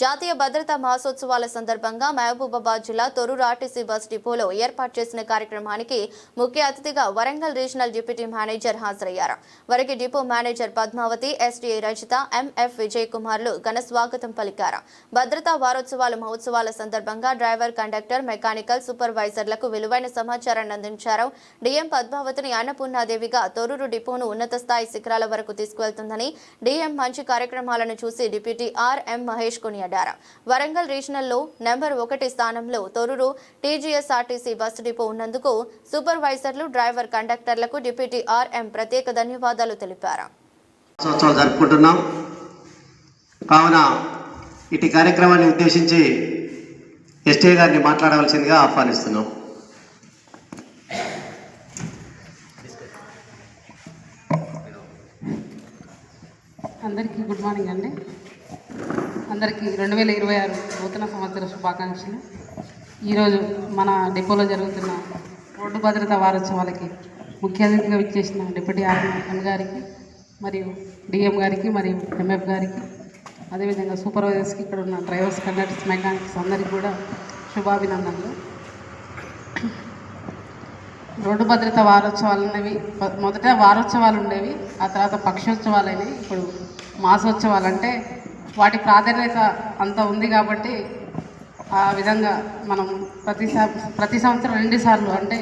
జాతీయ భద్రతా మహోత్సవాల సందర్భంగా మహబూబాబాద్ జిల్లా తొర్రూరు ఆర్టీసీ బస్ డిపోలో ఏర్పాటు చేసిన కార్యక్రమానికి ముఖ్య అతిథిగా వరంగల్ రీజనల్ డిప్యూటీ మేనేజర్ హాజరయ్యారు. వారికి depot manager Padmavathi SDI Rajitha MF Vijay కుమార్లు ఘన స్వాగతం పలికారు. భద్రతా వారోత్సవాల మహోత్సవాల సందర్భంగా డ్రైవర్ కండక్టర్ మెకానికల్ సూపర్వైజర్లకు విలువైన సమాచారాన్ని అందించారు. డిఎం పద్మావతిని అన్నపూర్ణాదేవిగా తొరూరు డిపోను ఉన్నత స్థాయి శిఖరాల వరకు తీసుకువెళ్తుందని డిఎం మంచి కార్యక్రమాలను చూసి డిప్యూటీ ఆర్ ఎం మహేష్ కొనియాడారు. వరంగల్ రీజనల్లో నెంబర్ ఒకటి స్థానంలో తొర్రూరు టీజీఎస్ఆర్టీసీ బస్సు డిపో ఉన్నందుకు సూపర్వైజర్లు డ్రైవర్ కండక్టర్లకు డిప్యూటీ ఆర్ ఎం ప్రత్యేక ధన్యవాదాలు తెలిపారు. జరుపుకుంటున్నాం. కావున ఇటు కార్యక్రమాన్ని ఉద్దేశించి ఎస్టీ గారిని మాట్లాడవలసిందిగా ఆహ్వానిస్తున్నాం. అందరికీ గుడ్ మార్నింగ్ అండి. అందరికీ రెండు వేల ఇరవై ఆరు నూతన సంవత్సర శుభాకాంక్షలు. ఈరోజు మన డిపోలో జరుగుతున్న రోడ్డు భద్రతా వారోత్సవాలకి ముఖ్య అతిథిగా విచ్చేసిన డిప్యూటీ ఆర్ఎం గారికి మరియు డిఎం గారికి మరియు ఎంఎఫ్ గారికి అదేవిధంగా సూపర్వైజర్స్కి ఇక్కడ ఉన్న డ్రైవర్స్ కండక్టర్స్ మెకానిక్స్ అందరికీ కూడా శుభాభినందనలు. రోడ్డు భద్రత వారోత్సవాలు అనేవి మొదట వారోత్సవాలు ఉండేవి ఆ తర్వాత పక్షోత్సవాలు అనేవి ఇప్పుడు మాసోత్సవాలు అంటే వాటి ప్రాధాన్యత అంత ఉంది కాబట్టి ఆ విధంగా మనం ప్రతి ప్రతి సంవత్సరం రెండు సార్లు అంటే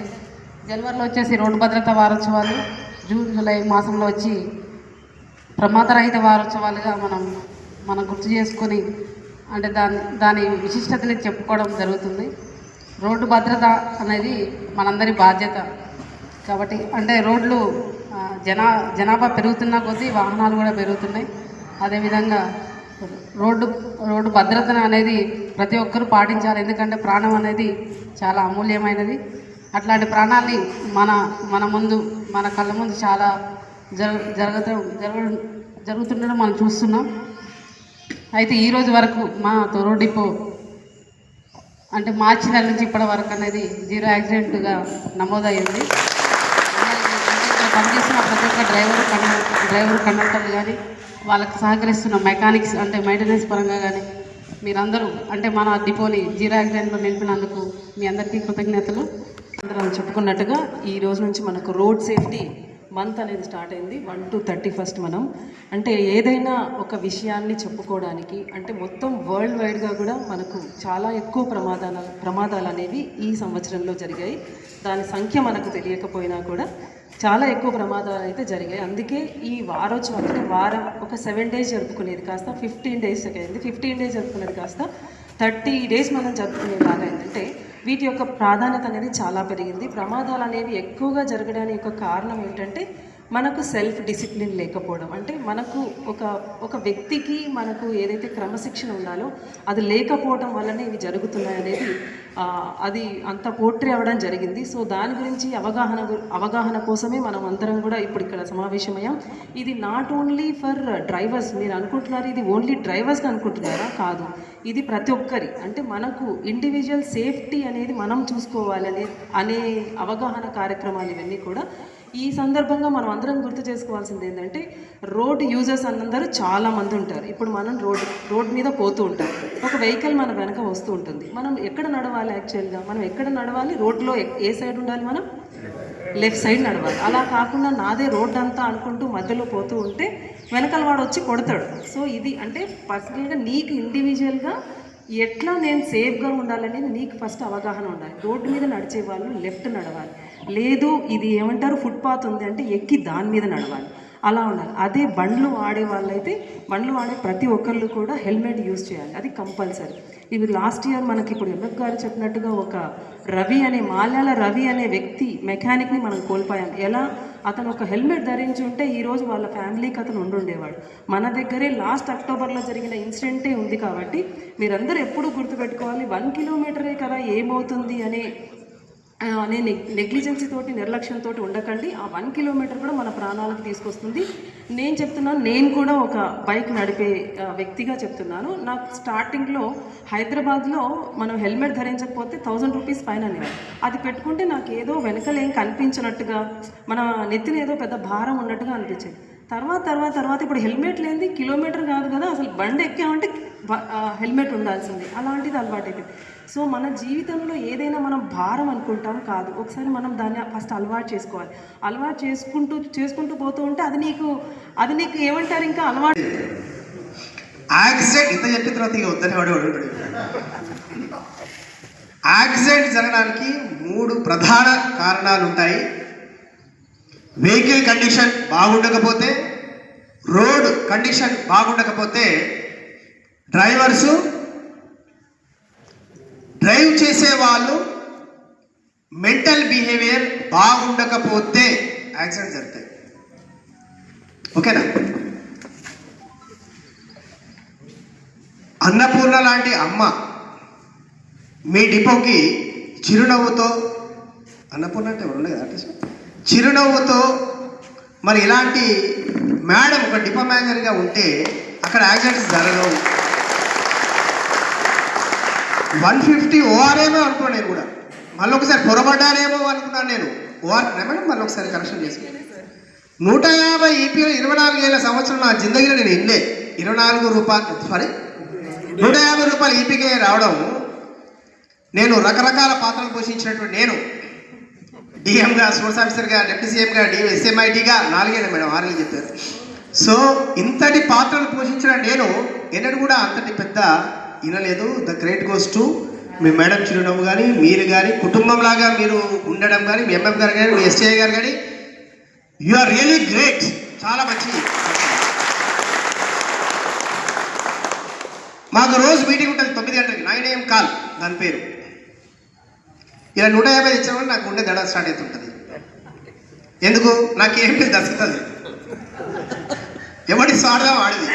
జనవరిలో వచ్చేసి రోడ్డు భద్రత వారోత్సవాలు జూన్ జూలై మాసంలో వచ్చి ప్రమాదరహిత వారోత్సవాలుగా మనం మనం గుర్తు చేసుకొని అంటే దాని దాని విశిష్టతని చెప్పుకోవడం జరుగుతుంది. రోడ్డు భద్రత అనేది మనందరి బాధ్యత. కాబట్టి అంటే రోడ్లు జనా జనాభా పెరుగుతున్న కొద్దీ వాహనాలు కూడా పెరుగుతున్నాయి. అదేవిధంగా రోడ్డు రోడ్డు భద్రత అనేది ప్రతి ఒక్కరూ పాటించాలి. ఎందుకంటే ప్రాణం అనేది చాలా అమూల్యమైనది. అట్లాంటి ప్రాణాన్ని మన మన ముందు మన కళ్ళ ముందు చాలా జరు జరగత జరగ జరుగుతుండడం మనం చూస్తున్నాం. అయితే ఈరోజు వరకు మా తొర్రు డిపో అంటే మార్చి నెల నుంచి ఇప్పటి వరకు అనేది జీరో యాక్సిడెంట్గా నమోదయ్యింది. పనిచేసిన ప్రతి ఒక్క డ్రైవర్ కండ డ్రైవర్ కండక్టర్లు కానీ వాళ్ళకి సహకరిస్తున్న మెకానిక్స్ అంటే మెయింటెనెన్స్ పరంగా కానీ మీరందరూ అంటే మన డిపోని జీరో యాక్సిడెంట్లో నిలిపినందుకు మీ అందరికీ కృతజ్ఞతలు. అందరం చెప్పుకున్నట్టుగా ఈ రోజు నుంచి మనకు రోడ్ సేఫ్టీ మంత్ అనేది స్టార్ట్ అయింది. వన్ టు థర్టీ ఫస్ట్ మనం. అంటే ఏదైనా ఒక విషయాన్ని చెప్పుకోవడానికి అంటే మొత్తం వరల్డ్ వైడ్గా కూడా మనకు చాలా ఎక్కువ ప్రమాదాల ప్రమాదాలు అనేవి ఈ సంవత్సరంలో జరిగాయి. దాని సంఖ్య మనకు తెలియకపోయినా కూడా చాలా ఎక్కువ ప్రమాదాలు అయితే జరిగాయి. అందుకే ఈ వారోత్సవం అంటే వారం ఒక సెవెన్ డేస్ జరుపుకునేది కాస్త ఫిఫ్టీన్ డేస్ అయింది ఫిఫ్టీన్ డేస్ జరుపుకునేది కాస్త థర్టీ డేస్ మనం జరుపుకునేలాగా అయిందంటే వీటి యొక్క ప్రాధాన్యత అనేది చాలా పెరిగింది. ప్రమాదాలు అనేవి ఎక్కువగా జరగడానికి ఒక కారణం ఏంటంటే మనకు సెల్ఫ్ డిసిప్లిన్ లేకపోవడం. అంటే మనకు ఒక ఒక వ్యక్తికి మనకు ఏదైతే క్రమశిక్షణ ఉండాలో అది లేకపోవడం వల్లనే ఇవి జరుగుతున్నాయి అనేది అది అంత పోట్రీ అవ్వడం జరిగింది. సో దాని గురించి అవగాహన అవగాహన కోసమే మనం అందరం కూడా ఇప్పుడు ఇక్కడ సమావేశమయ్యాం. ఇది నాట్ ఓన్లీ ఫర్ డ్రైవర్స్. మీరు అనుకుంటున్నారు ఇది ఓన్లీ డ్రైవర్స్కి అనుకుంటున్నారా? కాదు. ఇది ప్రతి ఒక్కరి అంటే మనకు ఇండివిజువల్ సేఫ్టీ అనేది మనం చూసుకోవాలి అనే అవగాహన కార్యక్రమాలు ఇవన్నీ కూడా ఈ సందర్భంగా మనం అందరం గుర్తు చేసుకోవాల్సింది ఏంటంటే రోడ్ యూజర్స్ అందరూ చాలా మంది ఉంటారు. ఇప్పుడు మనం రోడ్ రోడ్ మీద పోతూ ఉంటాం. ఒక వెహికల్ మన వెనక వస్తూ ఉంటుంది. మనం ఎక్కడ నడవాలి యాక్చువల్గా మనం ఎక్కడ నడవాలి? రోడ్లో ఏ సైడ్ ఉండాలి మనం? లెఫ్ట్ సైడ్ నడవాలి. అలా కాకుండా నాదే రోడ్ అంతా అనుకుంటూ మధ్యలో పోతూ ఉంటే వెనకాల వాడు వచ్చి కొడతాడు. సో ఇది అంటే పర్సనల్గా నీకు ఇండివిజువల్గా ఎట్లా నేను సేఫ్గా ఉండాలనేది నీకు ఫస్ట్ అవగాహన ఉండాలి. రోడ్డు మీద నడిచే వాళ్ళు లెఫ్ట్ నడవాలి. లేదు ఇది ఏమంటారు? ఫుట్పాత్ ఉంది అంటే ఎక్కి దాని మీద నడవాలి. అలా ఉండాలి. అదే బండ్లు వాడే వాళ్ళైతే బండ్లు వాడే ప్రతి ఒక్కళ్ళు కూడా హెల్మెట్ యూజ్ చేయాలి. అది కంపల్సరీ ఇవి లాస్ట్ ఇయర్ మనకి ఇప్పుడు ఎంఎఫ్ గారు చెప్పినట్టుగా ఒక రవి అనే మాల్యాల రవి అనే వ్యక్తి మెకానిక్ని మనం కోల్పోయాం. ఎలా? అతను ఒక హెల్మెట్ ధరించి ఉంటే ఈరోజు వాళ్ళ ఫ్యామిలీకి అతను ఉండుండేవాడు మన దగ్గరే లాస్ట్ అక్టోబర్లో జరిగిన ఇన్సిడెంటే ఉంది కాబట్టి మీరందరూ ఎప్పుడు గుర్తుపెట్టుకోవాలి వన్ కిలోమీటరే కదా ఏమవుతుంది అనే అనే నెగ్లిజెన్సీ తోటి నిర్లక్ష్యంతో ఉండకండి. ఆ వన్ కిలోమీటర్ కూడా మన ప్రాణాలకు తీసుకొస్తుంది. నేను చెప్తున్నాను నేను కూడా ఒక బైక్ నడిపే వ్యక్తిగా చెప్తున్నాను. నాకు స్టార్టింగ్లో హైదరాబాద్లో మనం హెల్మెట్ ధరించకపోతే థౌజండ్ రూపీస్ ఫైన్ అనేవారు అది పెట్టుకుంటే నాకు ఏదో వెనకలేం కనిపించినట్టుగా మన నెత్తిన ఏదో పెద్ద భారం ఉన్నట్టుగా అనిపించేది. తర్వాత తర్వాత తర్వాత ఇప్పుడు హెల్మెట్ లేనిది కిలోమీటర్ కాదు కదా అసలు బండి ఎక్కామంటే హెల్మెట్ ఉండాల్సింది. అలాంటిది అలవాటు అయిపోయింది సో మన జీవితంలో ఏదైనా మనం భారం అనుకుంటాం కాదు. ఒకసారి మనం దాన్ని ఫస్ట్ అలవాటు చేసుకోవాలి. అలవాటు చేసుకుంటూ చేసుకుంటూ పోతూ ఉంటే అది నీకు అది నీకు ఏమంటారు ఇంకా అలవాటు? యాక్సిడెంట్ ఇంత చెప్పిన తర్వాత ఇక వద్దని వాడు యాక్సిడెంట్ జరగడానికి మూడు ప్రధాన కారణాలు ఉంటాయి. వెహికల్ కండిషన్ బాగుండకపోతే రోడ్ కండిషన్ బాగుండకపోతే డ్రైవర్సు డ్రైవ్ చేసే వాళ్ళు మెంటల్ బిహేవియర్ బాగుండకపోతే యాక్సిడెంట్ జరుగుతాయి. ఓకేనా? అన్నపూర్ణ లాంటి అమ్మ మీ డిపోకి చిరునవ్వుతో అన్నపూర్ణ అంటే ఎవరు ఉండదు ఆర్టిస్ట్ చిరునవ్వుతో మరి ఇలాంటి మేడం ఒక డిపో మేనేజర్గా ఉంటే అక్కడ యాక్సిడెంట్స్ జరగవు వన్ ఫిఫ్టీ ఓఆర్ఏమో అనుకున్నాను నేను కూడా. మళ్ళీ ఒకసారి పొరబడ్డానేమో అనుకున్నాను నేను. ఓఆర్ మేడం మళ్ళీ ఒకసారి కరెక్షన్ చేసుకున్నాను నూట యాభై ఈపీలో ఇరవై నాలుగు ఏళ్ళ సంవత్సరం నా జిందగీలో నేను ఇల్లే ఇరవై నాలుగు రూపాయలు సారీ? నూట యాభై రూపాయలు ఈపీకే రావడం నేను రకరకాల పాత్రలు పోషించినటువంటి నేను. డిఎంగా స్పోర్ట్స్ ఆఫీసర్గా డిప్యూటీ సీఎంగా డి ఎస్ఎంఐటీగా నాలుగేళ్ళు మేడం ఆరేళ్ళు చెప్పారు. సో ఇంతటి పాత్రలు పోషించిన నేను ఎన్నడూ కూడా అంతటి పెద్ద వినలేదు. The great goes to me madam చిరునవ్వు కానీ మీరు కానీ కుటుంబంలాగా మీరు ఉండడం కానీ మీ ఎంఎం గారు కానీ మీ ఎస్ఐ గారు కానీ యు ఆర్ రియలీ గ్రేట్ చాలా మంచి. మాకు రోజు మీటింగ్ ఉంటుంది తొమ్మిది గంటలకి నైన్ ఏఎం కాల్ దాని పేరు. ఇలా నూట యాభై ఇచ్చామని నాకు ఉండే దడ స్టార్ట్ అవుతుంటుంది. ఎందుకు? నాకు ఏం లేదు దక్కుతుంది ఎవడి స్వార్థం ఆడిది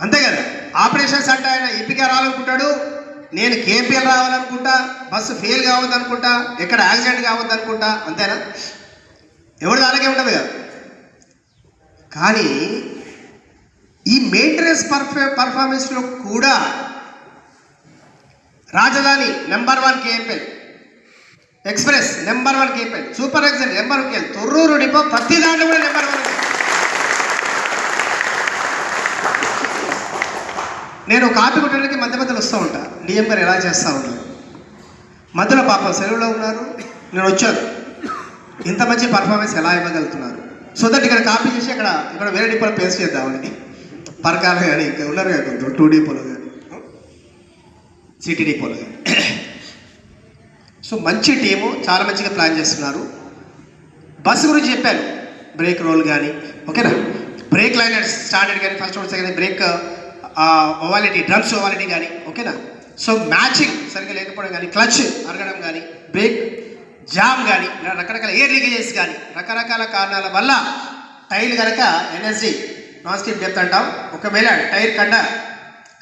అంతే కదా? ఆపరేషన్స్ అంటే ఆయన ఎంపిక రావాలనుకుంటాడు. నేను కేపీఎల్ రావాలనుకుంటా బస్సు ఫెయిల్ కావద్దనుకుంటా ఎక్కడ యాక్సిడెంట్ కావద్దనుకుంటా అంతేనా? ఎవరి దానికే ఉంటుంది కదా. కానీ ఈ మెయింటెనెన్స్ పర్ఫె పర్ఫార్మెన్స్లో కూడా రాజధాని number one KML express number one KML super excel number one KL Thorrur depot ప్రతి దాంట్లో కూడా నెంబర్ వన్ నేను కాపీ కొట్టడానికి మధ్య మధ్యలో వస్తూ ఉంటా. డిఎం గారు ఎలా చేస్తూ ఉన్నారు? మధ్యలో పాప సెలవులో ఉన్నారు. నేను వచ్చాను. ఇంత మంచి పర్ఫార్మెన్స్ ఎలా ఇవ్వగలుగుతున్నారు? సో దట్ ఇక్కడ కాపీ చేసి అక్కడ ఇక్కడ వేరే డిపోలో పేస్ చేద్దామని. పరకాలు కానీ ఇంకా ఉన్నారు కదా కొంచెం టూ డిపోలో కానీ సిటీ డిపోలో కానీ సో మంచి టీము చాలా మంచిగా ప్లాన్ చేస్తున్నారు. బస్సు గురించి చెప్పాను. బ్రేక్ రోల్ కానీ ఓకేనా బ్రేక్ లైన్ స్టాండర్డ్ కానీ first road second break ovality drums ovality కానీ ఓకేనా సో మ్యాచింగ్ సరిగ్గా లేకపోవడం కానీ క్లచ్ అరగడం కానీ బ్రేక్ జామ్ కానీ రకరకాల ఎయిర్ లీకేజెస్ కానీ రకరకాల కారణాల వల్ల టైర్ కనుక ఎన్ఎస్డి నాన్ స్కిప్ డెప్త్ అంటాం. ఒకవేళ టైర్ కండ